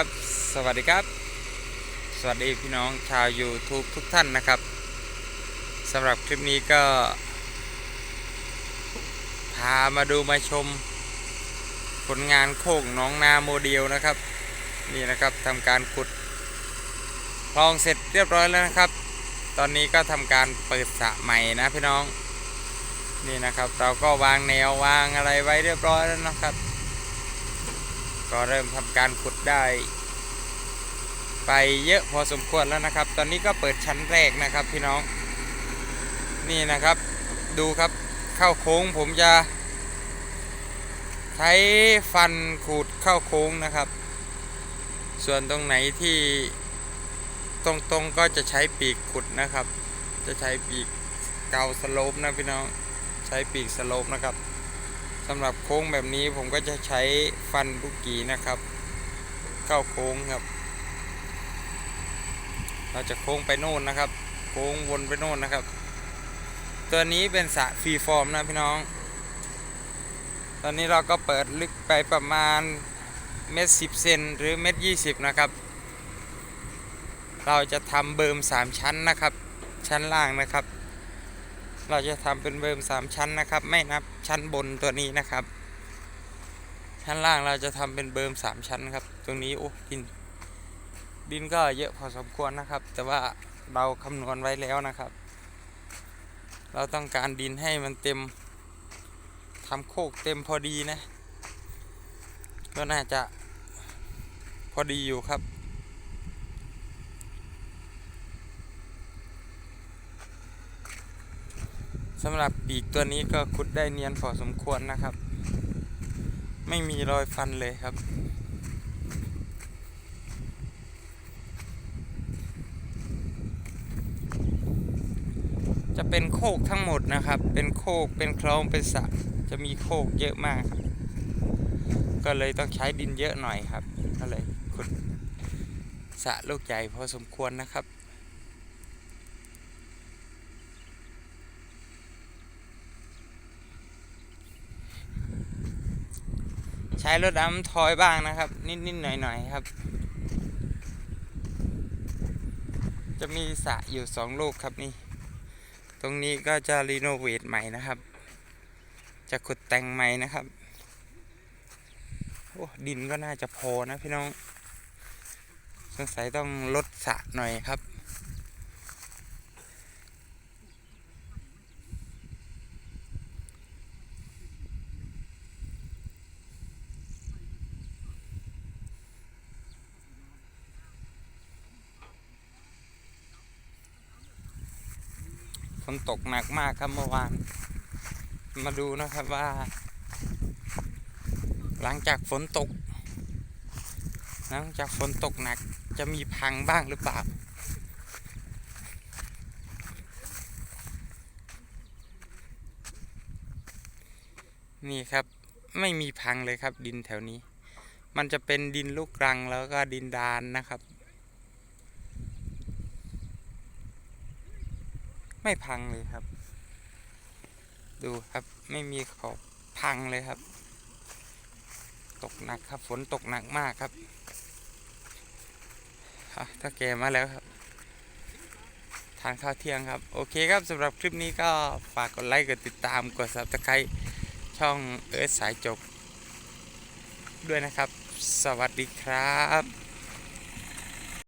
ครับ สวัสดีครับ สวัสดีพี่น้องชาว YouTube ทุกท่านนะครับสำหรับคลิปนี้ก็ พามาดูมาชม ผลงานโคกน้องนาโมเดลนะครับ นี่นะครับทำการขุดคลองเสร็จเรียบร้อยแล้วนะครับ ตอนนี้ก็ทำการเปิดสระใหม่นะพี่น้อง นี่นะครับ เราก็วางแนววางอะไรไว้เรียบร้อยแล้วนะครับ ก็เริ่มทำการขุดได้ ไปเยอะพอสมควรแล้วนะครับ ตอนนี้ก็เปิดชั้นแรกนะครับพี่น้อง นี่นะครับดูครับเข้าโค้งผมจะ ใช้ฟันขูดเข้าโค้งนะครับ ส่วนตรงไหนที่ตรงๆก็จะใช้ปีกขุดนะครับ จะใช้ปีกเกาสโลปนะพี่น้อง ใช้ปีกสโลปนะครับ สำหรับโค้งแบบนี้ผมก็จะใช้ฟันบุกีนะครับ เข้าโค้งครับ เราจะโค้งไปโน่นนะครับ โค้งวนไปโน่นนะครับ ตัวนี้เป็นสระฟรีฟอร์มนะพี่น้อง ตอนนี้เราก็เปิดลึกไปประมาณเมตรสิบเซนหรือเมตรยี่สิบนะครับ เราจะทำเบิร์มสามชั้นนะครับ ชั้นล่างนะครับ เราจะทำเป็นเบิร์มสามชั้นนะครับ ไม่นับชั้นบนตัวนี้นะครับ ชั้นล่างเราจะทำเป็นเบิร์มสามชั้นครับ ตรงนี้โอ้ดิน ดินก็เยอะพอสมควรนะครับ แต่ว่าเราคำนวณไว้แล้วนะครับ เราต้องการดินให้มันเต็มทำโคกเต็มพอดีนะ ก็น่าจะพอดีอยู่ครับ สำหรับปีกตัวนี้ก็ขุดได้เนียนพอสมควรนะครับ ไม่มีรอยฟันเลยครับ จะเป็นโคกทั้งหมดนะครับ เป็นโคกเป็นคลองเป็นสระจะมีโคกเยอะมากครับก็เลยต้องใช้ดินเยอะหน่อยครับ ก็เลยขุดสระลูกใหญ่พอสมควรนะครับ ใช้รถดำทอยบ้างนะครับ นิดๆหน่อยๆครับ จะมีสระอยู่สองลูกครับนี่ ตรงนี้ก็จะรีโนเวทใหม่นะครับ จะขุดแต่งใหม่นะครับโอ้ดินก็น่าจะพอนะพี่น้อง สงสัยต้องลดสระหน่อยครับ นตกหนักมากครับเมื่อวาน มาดูนะครับว่า หลังจากฝนตก หลังจากฝนตกหนักจะมีพังบ้างหรือเปล่า นี่ครับไม่มีพังเลยครับดินแถวนี้ มันจะเป็นดินลูกรังแล้วก็ดินดานนะครับ ไม่พังเลยครับ ดูครับไม่มีขอบพังเลยครับ ตกหนักครับฝนตกหนักมากครับถ้าแกมาแล้วครับ ทานข้าวเที่ยงครับ โอเคครับสำหรับคลิปนี้ก็ฝากกดไลค์กดติดตามกด subscribe ช่องเอิร์ธสายจบด้วยนะครับ สวัสดีครับ